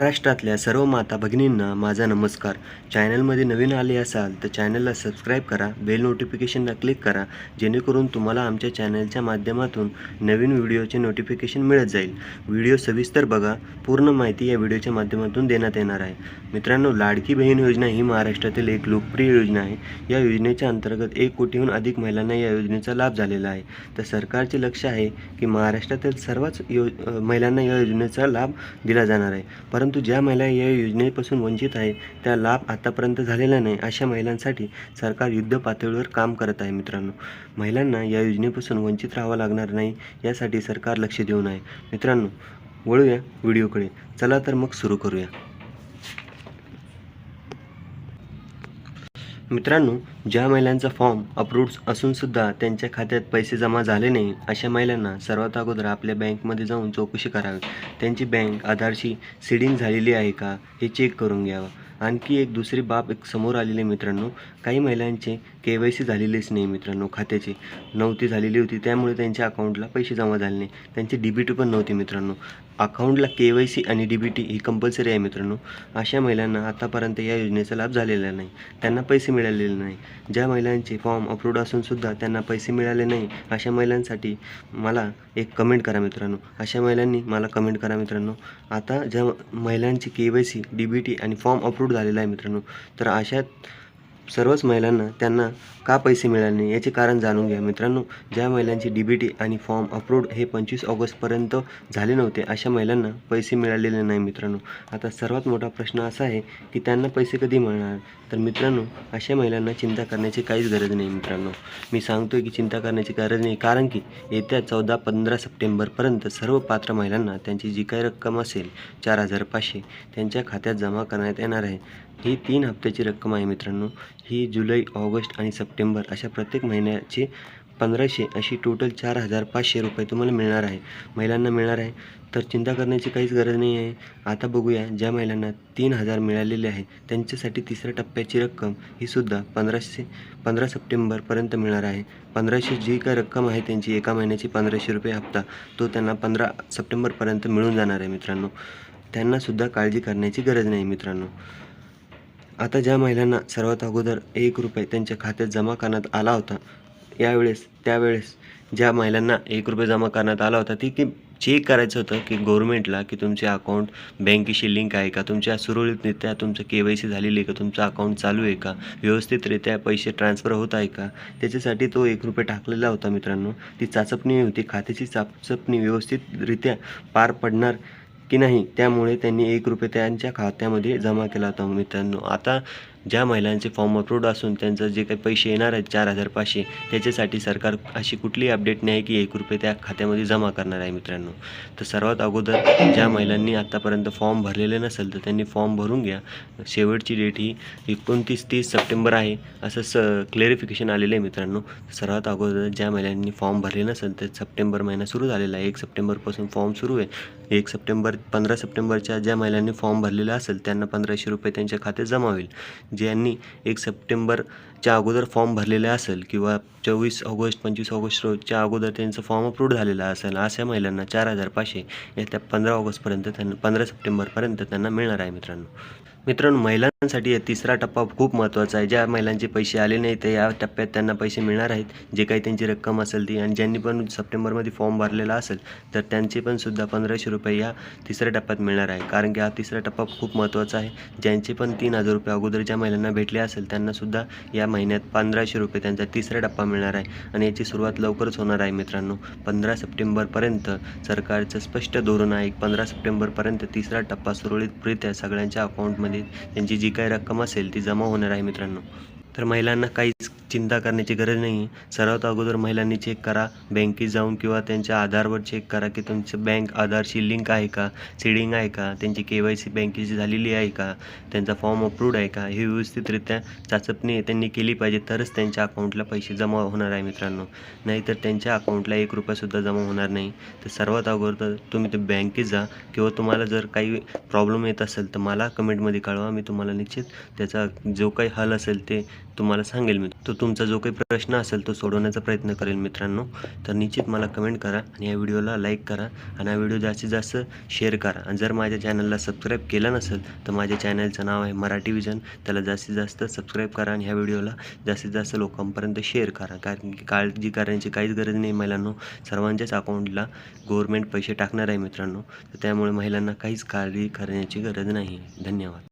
महाराष्ट्रातल्या सर्व माता भगिनींना माझा नमस्कार. चॅनलमध्ये नवीन आले असाल तर चॅनलला सबस्क्राईब करा बेल नोटिफिकेशनला क्लिक करा जेणेकरून तुम्हाला आमच्या चॅनलच्या माध्यमातून नवीन व्हिडिओचे नोटिफिकेशन मिळत जाईल. व्हिडिओ सविस्तर बघा पूर्ण माहिती या व्हिडिओच्या माध्यमातून देण्यात येणार आहे. मित्रांनो लाडकी बहीण योजना ही महाराष्ट्रातील एक लोकप्रिय योजना आहे. या योजनेच्या अंतर्गत एक कोटीहून अधिक महिलांना या योजनेचा लाभ झालेला आहे. तर सरकारचे लक्ष आहे की महाराष्ट्रातील सर्वच यो महिलांना या योजनेचा लाभ दिला जाणार आहे. परंतु परंतु ज्या महिला या योजनेपासून वंचित आहे त्या लाभ आतापर्यंत झालेला नाही अशा महिलांसाठी सरकार युद्ध पातळीवर काम करत आहे मित्रांनो. महिलांना या योजनेपासून वंचित राहावं लागणार नाही यासाठी सरकार लक्ष देऊन आहे. मित्रांनो वळूया व्हिडिओकडे. चला तर मग सुरू करूया. मित्रांनो ज्या महिलांचा फॉर्म अप्रूव्ड असूनसुद्धा त्यांच्या खात्यात पैसे जमा झाले नाही अशा महिलांना सर्वात अगोदर आपल्या बँकमध्ये जाऊन चौकशी करावी. त्यांची बँक आधारशी सिडिंग झालेली आहे का हे चेक करून घ्यावं. आणखी एक दुसरी बाब एक समोर आलेली मित्रांनो काही महिलांचे के वाय सी झालेलेच नाही मित्रांनो खात्याचे नव्हती झालेली होती. त्यामुळे त्यांच्या अकाउंटला पैसे जमा झाले नाही. त्यांची डी बी टी पण नव्हती मित्रांनो. अकाउंटला के वाय सी आणि डी बी टी ही कंपल्सरी आहे मित्रांनो. अशा महिलांना आतापर्यंत या योजनेचा लाभ झालेला नाही. त्यांना पैसे मिळालेले नाही. ज्या महिलांचे फॉर्म अप्रूव्ड असूनसुद्धा त्यांना पैसे मिळाले नाही अशा महिलांसाठी मला एक कमेंट करा मित्रांनो. अशा महिलांनी मला कमेंट करा मित्रांनो. आता ज्या महिलांची K Y C D B T आणि फॉर्म अप्रूव्ड झालेला आहे मित्रांनो तर अशा सर्वच महिलांना त्यांना का पैसे मिळाले नाही याचे कारण जाणून घ्या. मित्रांनो ज्या महिलांची डी बी टी आणि फॉर्म अप्रूव्ड हे पंचवीस ऑगस्टपर्यंत झाले नव्हते अशा महिलांना पैसे मिळालेले नाही मित्रांनो. आता सर्वात मोठा प्रश्न असा आहे की त्यांना पैसे कधी मिळणार? तर मित्रांनो अशा महिलांना चिंता करण्याची काहीच गरज नाही मित्रांनो. मी सांगतोय की चिंता करण्याची गरज नाही कारण की येत्या चौदा पंधरा सप्टेंबरपर्यंत सर्व पात्र महिलांना त्यांची जी काही रक्कम असेल चार हजार पाचशे त्यांच्या खात्यात जमा करण्यात येणार आहे. ही तीन हप्त्याची रक्कम आहे मित्रांनो. ही जुलै ऑगस्ट आणि सप्टेंबर अशा प्रत्येक महिन्याची पंधराशे अशी टोटल चार हजार पाचशे रुपये तुम्हाला मिळणार आहे. महिलांना मिळणार आहे. तर चिंता करण्याची काहीच गरज नाही आहे. आता बघूया ज्या महिलांना तीन हजार मिळालेले आहे त्यांच्यासाठी तिसऱ्या टप्प्याची रक्कम ही सुद्धा पंधराशे पंधरा सप्टेंबरपर्यंत मिळणार आहे. पंधराशे जी काय रक्कम आहे त्यांची एका महिन्याची पंधराशे रुपये हप्ता तो त्यांना पंधरा सप्टेंबरपर्यंत मिळून जाणार आहे मित्रांनो. त्यांनासुद्धा काळजी करण्याची गरज नाही मित्रांनो. आता ज्या महिलांना सर्वात अगोदर एक रुपये त्यांच्या खात्यात जमा करण्यात आला होता यावेळेस त्यावेळेस ज्या महिलांना एक रुपये जमा करण्यात आला होता ती की चेक करायचं होतं की गव्हर्मेंटला की तुमचे अकाउंट बँकेशी लिंक आहे का? तुमच्या सुरळीतरित्या तुमचं के वाय सी झालेली आहे का? तुमचं अकाउंट चालू आहे का? व्यवस्थितरित्या पैसे ट्रान्सफर होत आहे का? त्याच्यासाठी तो एक रुपये टाकलेला होता मित्रांनो. ती चाचपणी होती. खात्याची चाचपणी व्यवस्थितरित्या पार पडणार की नाही त्यामुळे त्यांनी एक रुपये त्यांच्या खात्यामध्ये जमा केला होता मित्रांनो. आता ज्या महिलांचे फॉर्म अप्रूव्ड असून त्यांचं जे काही पैसे येणार आहेत चार हजार पाचशे त्याच्यासाठी सरकार अशी कुठली अपडेट नाही की एक रुपये त्या खात्यामध्ये जमा करणार आहे मित्रांनो. तर सर्वात अगोदर ज्या महिलांनी आत्तापर्यंत फॉर्म भरलेले नसेल तर त्यांनी फॉर्म भरून घ्या. शेवटची डेट ही एकोणतीस तीस सप्टेंबर आहे असं स क्लेरिफिकेशन आलेलं आहे मित्रांनो. सर्वात अगोदर ज्या महिलांनी फॉर्म भरले नसेल तर सप्टेंबर महिना सुरू झालेला आहे. एक सप्टेंबरपासून फॉर्म सुरू आहे. एक सप्टेंबर पंधरा सप्टेंबरच्या ज्या महिलांनी फॉर्म भरलेला असेल त्यांना पंधराशे रुपये त्यांच्या खात्यात जमा होईल. ज्यांनी एक सप्टेंबरच्या अगोदर फॉर्म भरलेला असेल किंवा चोवीस ऑगस्ट पंचवीस ऑगस्ट रोजच्या अगोदर त्यांचं फॉर्म अप्रूव्ड झालेला असेल अशा महिलांना चार हजार पाचशे येत्या पंधरा ऑगस्टपर्यंत त्यांना पंधरा सप्टेंबरपर्यंत त्यांना मिळणार आहे मित्रांनो. मित्रांनो महिला हा तिसरा टप्पा खूप महत्त्वाचा आहे. ज्या महिलांचे पैसे आले नाही ते या टप्प्यात त्यांना पैसे मिळणार आहेत. जे काही त्यांची रक्कम असेल ती आणि ज्यांनी पण सप्टेंबरमध्ये फॉर्म भरलेला असेल तर त्यांचे पण सुद्धा पंधराशे रुपये या तिसऱ्या टप्प्यात मिळणार आहे. कारण की हा तिसरा टप्पा खूप महत्त्वाचा आहे. ज्यांचे पण तीन हजार रुपये अगोदर ज्या महिलांना भेटले असेल त्यांनासुद्धा या महिन्यात पंधराशे रुपये त्यांचा तिसरा टप्पा मिळणार आहे. आणि याची सुरुवात लवकरच होणार आहे मित्रांनो. पंधरा सप्टेंबरपर्यंत सरकारचं स्पष्ट धोरण आहे. पंधरा सप्टेंबरपर्यंत तिसरा टप्पा सुरळीतरित्या सगळ्यांच्या अकाउंटमध्ये त्यांची जी जी काही रक्कम असेल ती जमा होणार आहे मित्रांनो. तर महिलांना काहीच चिंता करण्याची गरज नाही. सर्वात अगोदर महिलांनी चेक करा. बँकेत जाऊन किंवा त्यांच्या आधारवर चेक करा की तुमचं बँक आधारशी लिंक आहे का? सीडिंग आहे का? त्यांची के वाय सी बँकेची झालेली आहे का? त्यांचा फॉर्म अप्रूव्ड आहे का? हे व्यवस्थितरित्या चाचपणी त्यांनी केली पाहिजे. तरच त्यांच्या अकाउंटला पैसे जमा होणार आहे मित्रांनो. नाहीतर त्यांच्या अकाउंटला एक रुपयासुद्धा जमा होणार नाही. तर सर्वात अगोदर तुम्ही ते बँकेत जा किंवा तुम्हाला जर काही प्रॉब्लेम येत असेल तर मला कमेंटमध्ये कळवा. मी तुम्हाला निश्चित त्याचा जो काही हल असेल ते तुम्हाला सांगेल मी. तो तुमचा जो काही प्रश्न असेल तो सोडवण्याचा प्रयत्न करेल मित्रांनो तर निश्चित मला कमेंट करा आणि या व्हिडिओला लाईक करा आणि हा व्हिडिओ जास्तीत जास्त शेअर करा. आणि जर माझ्या चॅनलला सबस्क्राईब केलं नसेल तर माझ्या चॅनलचं नाव आहे मराठी विजन त्याला जास्तीत जास्त सबस्क्राईब करा आणि ह्या व्हिडिओला जास्तीत जास्त लोकांपर्यंत शेअर करा. कारण की काळजी करण्याची काहीच गरज नाही महिलांनो. सर्वांच्याच अकाउंटला गव्हर्मेंट पैसे टाकणार आहे मित्रांनो. तर त्यामुळे महिलांना काहीच काळजी करण्याची गरज नाही. धन्यवाद.